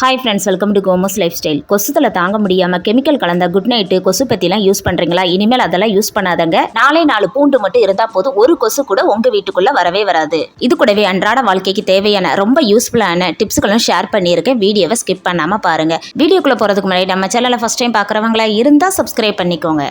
Hi friends welcome to கோமஸ் life style கொசுத்தில் தாங்க முடியாமல் கெமிக்கல் கலந்த குட் நைட்டு கொசு பற்றிலாம் யூஸ் பண்ணுறீங்களா இனிமேல் அதெல்லாம் யூஸ் பண்ணாதங்க. நாலே நாலு பூண்டு மட்டும் இருந்தால் போதும். ஒரு கொசு கூட உங்கள் வீட்டுக்குள்ளே வரவே வராது. இது கூடவே அன்றாட வாழ்க்கைக்கு தேவையான ரொம்ப யூஸ்ஃபுல்லான டிப்ஸ்களும் ஷேர் பண்ணியிருக்கேன். வீடியோவை ஸ்கிப் பண்ணாமல் பாருங்கள் வீடியோக்குள்ளே போகிறதுக்கு முன்னாடி நம்ம சேனலை ஃபஸ்ட் டைம் பார்க்குறவங்களா இருந்தால் சப்ஸ்கிரைப் பண்ணிக்கோங்க.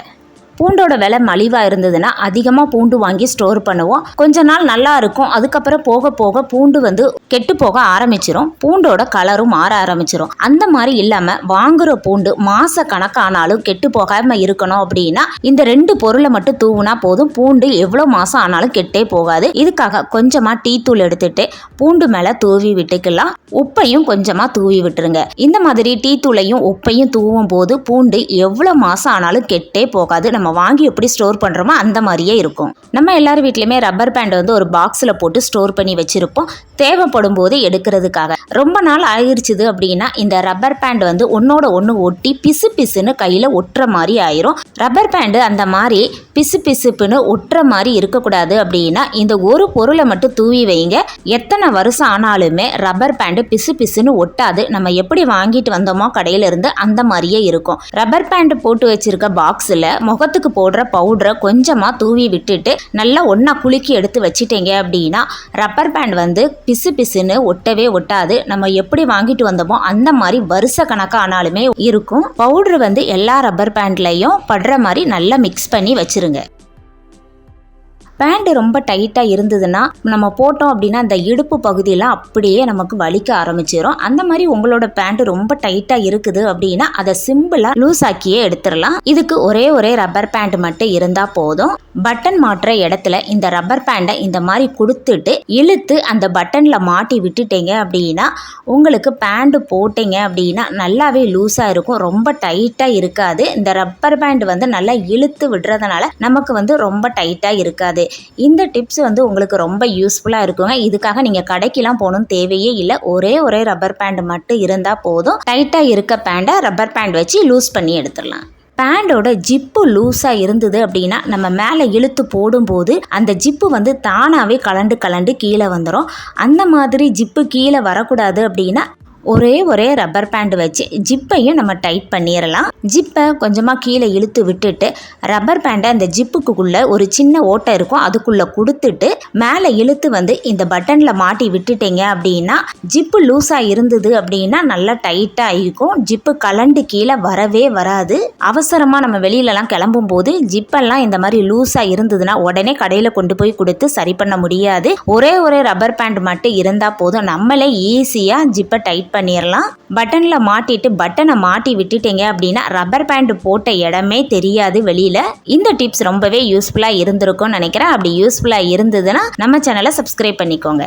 பூண்டோட விலை மலிவாக இருந்ததுன்னா அதிகமாக பூண்டு வாங்கி ஸ்டோர் பண்ணுவோம். கொஞ்ச நாள் நல்லா இருக்கும். அதுக்கப்புறம் போக போக பூண்டு வந்து கெட்டு போக ஆரம்பிச்சிரும். பூண்டோட கலரும் மாற ஆரம்பிச்சிரும். அந்த மாதிரி இல்லாமல் வாங்குகிற பூண்டு மாச கணக்கானாலும் கெட்டு போகாமல் இருக்கணும் அப்படின்னா இந்த ரெண்டு பொருளை மட்டும் தூவுனா போதும். பூண்டு எவ்வளோ மாதம் ஆனாலும் கெட்டே போகாது. இதுக்காக கொஞ்சமாக டீ தூள் எடுத்துட்டு பூண்டு மேலே தூவி விட்டுக்கலாம். உப்பையும் கொஞ்சமாக தூவி விட்டுருங்க. இந்த மாதிரி டீ தூளையும் உப்பையும் தூவும் போது பூண்டு எவ்வளோ மாதம் ஆனாலும் கெட்டே போகாது. நம்ம நம்ம வாங்கி எப்படி ஸ்டோர் பண்ணுறோமோ அந்த மாதிரியே இருக்கும். நம்ம எல்லார் வீட்லையுமே ரப்பர் பேண்ட் வந்து ஒரு பாக்ஸில் போட்டு ஸ்டோர் பண்ணி வச்சுருப்போம். தேவைப்படும் போது எடுக்கிறதுக்காக. ரொம்ப நாள் ஆகிருச்சுது அப்படின்னா இந்த ரப்பர் பேண்ட் வந்து ஒன்னோட ஒன்று ஒட்டி பிசு பிசுன்னு கையில் ஒட்டுற மாதிரி ஆயிரும். ரப்பர் பேண்டு அந்த மாதிரி பிசு பிசுப்புன்னு ஒட்டுற மாதிரி இருக்கக்கூடாது அப்படின்னா இந்த ஒரு பொருளை மட்டும் தூவி வைங்க. எத்தனை வருஷம் ஆனாலுமே ரப்பர் பேண்டு பிசு பிசுன்னு ஒட்டாது. நம்ம எப்படி வாங்கிட்டு வந்தோமோ கடையில இருந்து அந்த மாதிரியே இருக்கும். ரப்பர் பேண்ட் போட்டு வச்சிருக்க பாக்ஸில் முகத்துக்கு போடுற பவுடரை கொஞ்சமாக தூவி விட்டுட்டு நல்லா ஒன்றா குலுக்கி எடுத்து வச்சிட்டீங்க அப்படின்னா ரப்பர் பேண்ட் வந்து பிசு பிசுன்னு ஒட்டவே ஒட்டாது. நம்ம எப்படி வாங்கிட்டு வந்தோமோ அந்த மாதிரி வருஷ கணக்காக ஆனாலுமே இருக்கும். பவுடர் வந்து எல்லா ரப்பர் பேண்ட்லையும் படுற மாதிரி நல்லா மிக்ஸ் பண்ணி வச்சுருங்க. பேண்ட் ரொம்ப டைட்டாக இருந்ததுன்னா நம்ம போட்டோம் அப்படின்னா அந்த இடுப்பு பகுதியில் அப்படியே நமக்கு வலிக்க ஆரம்பிச்சிடும் அந்த மாதிரி உங்களோட பேண்ட் ரொம்ப டைட்டாக இருக்குது அப்படின்னா அதை சிம்பிளாக லூஸ் ஆக்கியே எடுத்துடலாம். இதுக்கு ஒரே ஒரே ரப்பர் பேண்ட் மட்டும் இருந்தால் போதும். பட்டன் மாட்டுற இடத்துல இந்த ரப்பர் பேண்டை இந்த மாதிரி கொடுத்துட்டு இழுத்து அந்த பட்டனில் மாட்டி விட்டுட்டீங்க அப்படின்னா உங்களுக்கு பேண்ட் போட்டீங்க அப்படின்னா நல்லாவே லூஸாக இருக்கும். ரொம்ப டைட்டாக இருக்காது. இந்த ரப்பர் பேண்ட் வந்து நல்லா இழுத்து விடுறதுனால நமக்கு வந்து ரொம்ப டைட்டாக இருக்காது. இந்த டிப்ஸ் வந்து உங்களுக்கு ரொம்ப யூஸ்ஃபுல்லாக இருக்குங்க. இதுக்காக நீங்கள் கடைக்கெலாம் போகணும்னு தேவையே இல்லை. ஒரே ஒரே ரப்பர் பேண்ட் மட்டும் இருந்தால் போதும். டைட்டாக இருக்க பேண்டை ரப்பர் பேண்ட் வச்சு லூஸ் பண்ணி எடுத்துடலாம். பேண்டோட ஜிப்பு லூஸாக இருந்தது அப்படின்னா நம்ம மேலே இழுத்து போடும்போது அந்த ஜிப்பு வந்து தானாகவே கலண்டு கலண்டு கீழே வந்துடும் அந்த மாதிரி ஜிப்பு கீழே வரக்கூடாது அப்படின்னா ஒரே ஒரே ரப்பர் பேண்ட் வச்சு ஜிப்பையும் நம்ம டைட் பண்ணிடலாம் ஜிப்பை கொஞ்சமாக கீழே இழுத்து விட்டுட்டு ரப்பர் பேண்டை அந்த ஜிப்புக்குள்ளே ஒரு சின்ன ஓட்டை இருக்கும். அதுக்குள்ளே கொடுத்துட்டு மேலே இழுத்து வந்து இந்த பட்டனில் மாட்டி விட்டுட்டீங்க அப்படின்னா ஜிப்பு லூஸாக இருந்தது அப்படின்னா நல்லா டைட்டாக இருக்கும். ஜிப்பு கலண்டு கீழே வரவே வராது. அவசரமாக நம்ம வெளியிலலாம் கிளம்பும் போது ஜிப்பெல்லாம் இந்த மாதிரி லூஸாக இருந்ததுன்னா உடனே கடையில் கொண்டு போய் கொடுத்து சரி பண்ண முடியாது. ஒரே ஒரே ரப்பர் பேண்ட் மட்டும் இருந்தால் போதும். நம்மளே ஈஸியாக ஜிப்பை டைட் பண்ணிடலாம் பட்டனில் மாட்டிட்டு பட்டனை மாட்டி விட்டுட்டீங்க அப்படின்னா ரப்பர் பேண்ட் போட்ட இடமே தெரியாது வெளியில். இந்த டிப்ஸ் ரொம்பவே யூஸ்ஃபுல்லாக இருந்திருக்கும்னு நினைக்கிறேன். அப்படி யூஸ்ஃபுல்லாக இருந்ததுன்னா நம்ம சேனலை சப்ஸ்கிரைப் பண்ணிக்கோங்க.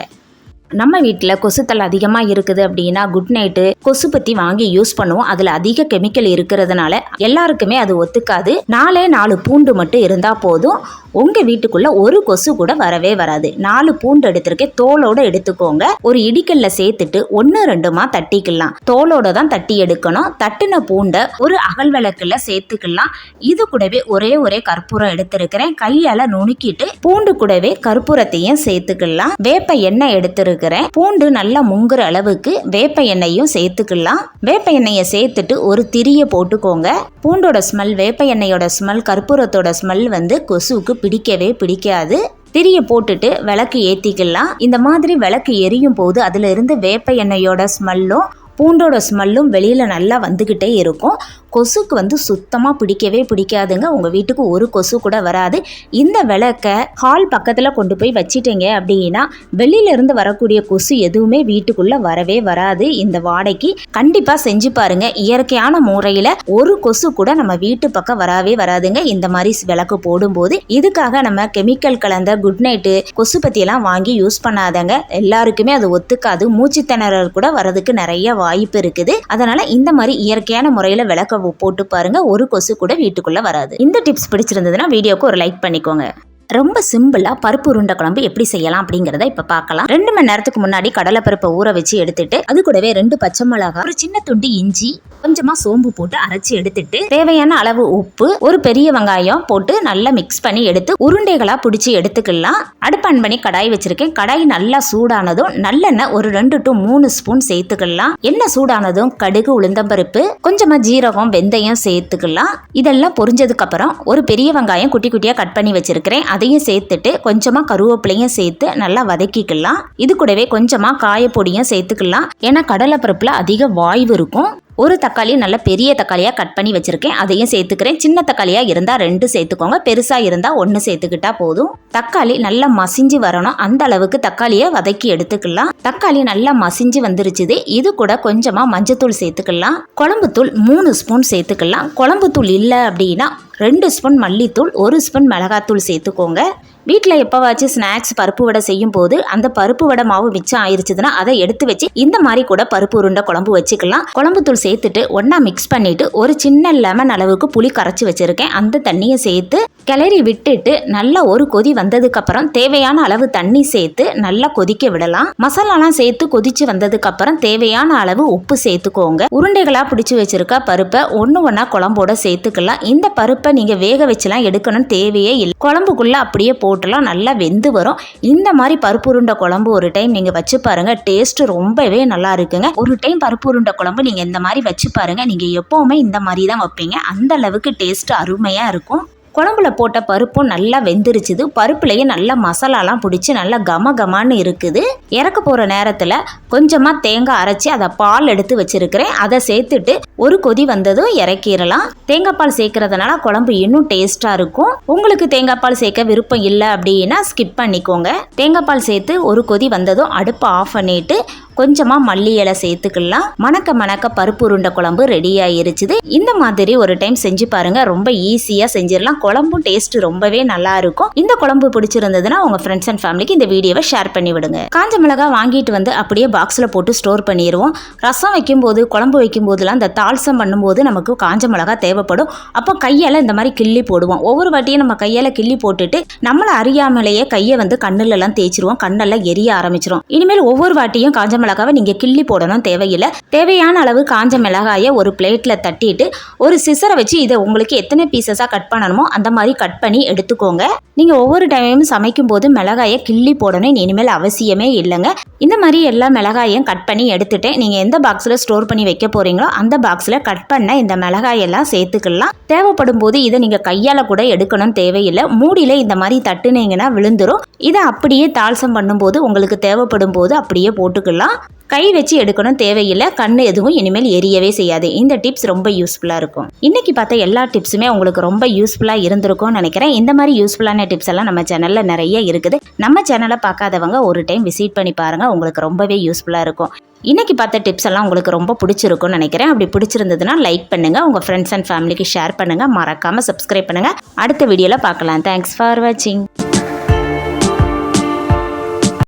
நம்ம வீட்டில் கொசுத்தல் அதிகமாக இருக்குது அப்படின்னா குட் நைட்டு கொசு பற்றி வாங்கி யூஸ் பண்ணுவோம். அதில் அதிக கெமிக்கல் இருக்கிறதுனால எல்லாருக்குமே அது ஒத்துக்காது. நாலே நாலு பூண்டு மட்டும் இருந்தால் போதும். உங்கள் வீட்டுக்குள்ளே ஒரு கொசு கூட வரவே வராது. நாலு பூண்டு எடுத்திருக்கேன் தோலோட எடுத்துக்கோங்க. ஒரு இடிக்கல்ல சேர்த்துட்டு ஒன்று ரெண்டுமா தட்டிக்கலாம். தோலோட தான் தட்டி எடுக்கணும். தட்டின பூண்டை ஒரு அகல் விளக்குல சேர்த்துக்கலாம். இது கூடவே ஒரே ஒரே கற்பூரம் எடுத்திருக்கிறேன். கையால் நுணுக்கிட்டு பூண்டு கூடவே கற்பூரத்தையும் சேர்த்துக்கலாம். வேப்ப எண்ணெய் எடுத்திருக்கிறேன். பூண்டு நல்லா முங்குற அளவுக்கு வேப்ப எண்ணெயும் சேர்த்துக்கலாம். வேப்ப எண்ணெயை சேர்த்துட்டு ஒரு திரியை போட்டுக்கோங்க. பூண்டோட ஸ்மெல் வேப்ப எண்ணெயோட ஸ்மெல் கற்பூரத்தோட ஸ்மெல் வந்து கொசுவுக்கு பிடிக்கவே பிடிக்காது. திரிய போட்டுட்டு விளக்கு ஏற்றிக்கலாம் இந்த மாதிரி விளக்கு எரியும் போது அதில் இருந்து வேப்ப எண்ணெயோட ஸ்மெல்லும் பூண்டோட ஸ்மெல்லும் வெளியில் நல்லா வந்துக்கிட்டே இருக்கும். கொசுக்கு வந்து சுத்தமாக பிடிக்கவே பிடிக்காதுங்க. உங்கள் வீட்டுக்கு ஒரு கொசு கூட வராது. இந்த விளக்கை ஹால் பக்கத்தில் கொண்டு போய் வச்சிட்டீங்க அப்படின்னா வெளியிலேருந்து வரக்கூடிய கொசு எதுவுமே வீட்டுக்குள்ளே வரவே வராது. இந்த வாடைக்கு கண்டிப்பாக செஞ்சு பாருங்க. இயற்கையான முறையில் ஒரு கொசு கூட நம்ம வீட்டு பக்கம் வரவே வராதுங்க. இந்த மாதிரி விளக்கு போடும்போது இதுக்காக நம்ம கெமிக்கல் கலந்த குட் நைட்டு கொசு பற்றியெல்லாம் வாங்கி யூஸ் பண்ணாதங்க. எல்லாருக்குமே அது ஒத்துக்காது. மூச்சு திணறல் கூட வரதுக்கு நிறைய வாய்ப்பு இருக்குது. அதனால் இந்த மாதிரி இயற்கையான முறையில் விளக்க போட்டு பாருங்க. ஒரு கொசு கூட வீட்டுக்குள்ள வராது. இந்த டிப்ஸ் பிடிச்சிருந்ததுன்னா வீடியோக்கு ஒரு லைக் பண்ணிக்கோங்க. ரொம்ப சிம்பிளா பருப்பு உருண்டை குழம்பு எப்படி செய்யலாம் அப்படிங்கறத இப்ப பார்க்கலாம். ரெண்டு மணி நேரத்துக்கு முன்னாடி கடலைப்பருப்பை ஊற வச்சு எடுத்துட்டு அது கூடவே ரெண்டு பச்சை மிளகாய் ஒரு சின்ன துண்டு இஞ்சி கொஞ்சமா சோம்பு போட்டு அரைச்சி எடுத்துட்டு தேவையான அளவு உப்பு ஒரு பெரிய வெங்காயம் போட்டு நல்லா மிக்ஸ் பண்ணி எடுத்து உருண்டைகளா பிடிச்சி எடுத்துக்கலாம். அடுப்பான் பண்ணி கடாய் வச்சிருக்கேன். கடாய் நல்லா சூடானதும் நல்லெண்ணெய் ஒரு ரெண்டு டு மூணு ஸ்பூன் சேர்த்துக்கலாம். எண்ணெய் சூடானதும் கடுகு உளுந்தம்பருப்பு கொஞ்சமா ஜீரகம் வெந்தயம் சேர்த்துக்கலாம். இதெல்லாம் பொரிஞ்சதுக்கு அப்புறம் ஒரு பெரிய வெங்காயம் குட்டி குட்டியா கட் பண்ணி வச்சிருக்கிறேன். அதையும் சேர்த்துட்டு கொஞ்சமாக கருவேப்பிலையும் சேர்த்து நல்லா வதக்கிக்கலாம். இது கூடவே கொஞ்சமாக காயப்பொடியும் சேர்த்துக்கலாம். ஏன்னா கடலைப்பருப்புல அதிக வாய்வு இருக்கும். ஒரு தக்காளி நல்ல பெரிய தக்காளியாக கட் பண்ணி வச்சுருக்கேன். அதையும் சேர்த்துக்கிறேன். சின்ன தக்காளியாக இருந்தால் ரெண்டு சேர்த்துக்கோங்க. பெருசாக இருந்தால் ஒன்று சேர்த்துக்கிட்டா போதும். தக்காளி நல்லா மசிஞ்சு வரணும். அந்த அளவுக்கு தக்காளியை வதக்கி எடுத்துக்கலாம். தக்காளி நல்லா மசிஞ்சு வந்துருச்சுது. இது கூட கொஞ்சமாக மஞ்சத்தூள் சேர்த்துக்கலாம். குழம்புத்தூள் மூணு ஸ்பூன் சேர்த்துக்கலாம். குழம்புத்தூள் இல்லை அப்படின்னா ரெண்டு ஸ்பூன் மல்லித்தூள் ஒரு ஸ்பூன் மிளகாத்தூள் சேர்த்துக்கோங்க. வீட்டில் எப்போவாச்சும் ஸ்நாக்ஸ் பருப்பு வடை செய்யும் போது அந்த பருப்பு வடை மாவு மிச்சம் ஆயிருச்சுன்னா அதை எடுத்து வச்சு இந்த மாதிரி கூட பருப்பு உருண்டை குழம்பு வச்சுக்கலாம். குழம்பு தூள் சேர்த்துட்டு ஒன்றா மிக்ஸ் பண்ணிட்டு ஒரு சின்ன லெமன் அளவுக்கு புளி கரைச்சி வச்சுருக்கேன். அந்த தண்ணியை சேர்த்து கிளறி விட்டுட்டு நல்லா ஒரு கொதி வந்ததுக்கப்புறம் தேவையான அளவு தண்ணி சேர்த்து நல்லா கொதிக்க விடலாம். மசாலாலாம் சேர்த்து கொதிச்சு வந்ததுக்கப்புறம் தேவையான அளவு உப்பு சேர்த்துக்கோங்க. உருண்டைகளாக பிடிச்சி வச்சிருக்க பருப்பை ஒன்று ஒன்றா குழம்போட சேர்த்துக்கலாம். இந்த பருப்பை நீங்கள் வேக வச்சுலாம் எடுக்கணும்னு தேவையே இல்லை. குழம்புக்குள்ளே அப்படியே போட்டு போட்டுலாம் நல்லா வெந்து வரும். இந்த மாதிரி பருப்பு உருண்டை குழம்பு ஒரு டைம் நீங்கள் வச்சு பாருங்கள் டேஸ்ட் ரொம்பவே நல்லா இருக்குங்க. ஒரு டைம் பருப்பு உருண்டை குழம்பு நீங்கள் இந்த மாதிரி வச்சு பாருங்க. நீங்கள் எப்போவுமே இந்த மாதிரி தான் வைப்பீங்க. அந்த அளவுக்கு டேஸ்ட் அருமையாக இருக்கும். குழம்புல போட்ட பருப்பும் நல்லா வெந்துருச்சுது. பருப்புலேயே நல்லா மசாலாலாம் பிடிச்சி நல்லா கம கமான்னு இருக்குது. இறக்க போகிற நேரத்தில் கொஞ்சமாக தேங்காய் அரைச்சி அதை பால் எடுத்து வச்சுருக்கிறேன். அதை சேர்த்துட்டு ஒரு கொதி வந்ததும் இறக்கிடலாம். தேங்காய் பால் சேர்க்கறதுனால குழம்பு இன்னும் டேஸ்ட்டாக இருக்கும். உங்களுக்கு தேங்காய் பால் சேர்க்க விருப்பம் இல்லை அப்படின்னா ஸ்கிப் பண்ணிக்கோங்க. தேங்காய் பால் சேர்த்து ஒரு கொதி வந்ததும் அடுப்பை ஆஃப் பண்ணிட்டு கொஞ்சமாக மல்லி இலை சேர்த்துக்கலாம். மணக்க மணக்க பருப்பு உருண்டை குழம்பு ரெடி ஆயிருச்சுது. இந்த மாதிரி ஒரு டைம் செஞ்சு பாருங்க. ரொம்ப ஈஸியாக செஞ்சிடலாம். குழம்பும் டேஸ்ட் ரொம்பவே நல்லா இருக்கும். இந்த குழம்பு பிடிச்சிருந்ததுன்னா உங்க ஃப்ரெண்ட்ஸ் அண்ட் ஃபேமிலிக்கு இந்த வீடியோவை ஷேர் பண்ணி விடுங்க. காஞ்ச மிளகாய் வாங்கிட்டு வந்து அப்படியே பாக்ஸில் போட்டு ஸ்டோர் பண்ணிடுவோம் ரசம் வைக்கும்போது குழம்பு வைக்கும்போதெல்லாம் இந்த தால்சம் பண்ணும்போது நமக்கு காஞ்ச மிளகாய் தேவைப்படும். அப்போ கையால் இந்த மாதிரி கிள்ளி போடுவோம். ஒவ்வொரு வாட்டியும் நம்ம கையால் கிள்ளி போட்டுட்டு நம்மளை அறியாமலேயே கையை வந்து கண்ணுலலாம் தேய்ச்சிருவோம். கண்ணெல்லாம் எரிய ஆரம்பிச்சிரும். இனிமேல் ஒவ்வொரு வாட்டியும் காஞ்ச மிளகாவை நீங்கள் கிள்ளி போடணும் தேவையில்லை. தேவையான அளவு காஞ்ச மிளகாயை ஒரு பிளேட்டில் தட்டிட்டு ஒரு சிசரை வச்சு இதை உங்களுக்கு எத்தனை பீசஸாக கட் பண்ணணுமோ அந்த மாதிரி கட் பண்ணி எடுத்துக்கோங்க. நீங்கள் ஒவ்வொரு டைமும் சமைக்கும் போது மிளகாயை கிள்ளி போடணும். இனிமேல் அவசியமே இல்லைங்க. இந்த மாதிரி எல்லா மிளகாயும் கட் பண்ணி எடுத்துட்டேன் நீங்கள் எந்த பாக்ஸில் ஸ்டோர் பண்ணி வைக்க போகிறீங்களோ அந்த பாக்ஸில் கட் பண்ண இந்த மிளகாயெல்லாம் சேர்த்துக்கலாம். தேவைப்படும் போது இதை நீங்கள் கையால் கூட எடுக்கணும் தேவையில்லை. மூடியில் இந்த மாதிரி தட்டுனீங்கன்னா விழுந்துடும் இதை அப்படியே தாள்சம் பண்ணும்போது உங்களுக்கு தேவைப்படும் போது அப்படியே போட்டுக்கலாம். கை வச்சு எடுக்கணும் தேவையில்லை. கண் எதுவும் இனிமேல் எரியவே செய்யாது. இந்த டிப்ஸ் ரொம்ப யூஸ்ஃபுல்லாக இருக்கும். இன்றைக்கி பார்த்த எல்லா டிப்ஸுமே உங்களுக்கு ரொம்ப யூஸ்ஃபுல்லாக இருந்திருக்கும்னு நினைக்கிறேன். இந்த மாதிரி யூஸ்ஃபுல்லான டிப்ஸ் எல்லாம் நம்ம சேனலில் நிறைய இருக்குது. நம்ம சேனலை பார்க்காதவங்க ஒரு டைம் விசிட் பண்ணி பாருங்கள் உங்களுக்கு ரொம்பவே யூஸ்ஃபுல்லாக இருக்கும். இன்னைக்கு பார்த்த டிப்ஸ் எல்லாம் உங்களுக்கு ரொம்ப பிடிச்சிருக்கும்னு நினைக்கிறேன். அப்படி பிடிச்சிருந்ததுன்னா லைக் பண்ணுங்கள் உங்கள் ஃப்ரெண்ட்ஸ் அண்ட் ஃபேமிலிக்கு ஷேர் பண்ணுங்கள் மறக்காமல் சப்ஸ்கிரைப் பண்ணுங்கள் அடுத்த வீடியோவில் பார்க்கலாம். தேங்க்ஸ் ஃபார் வாட்சிங்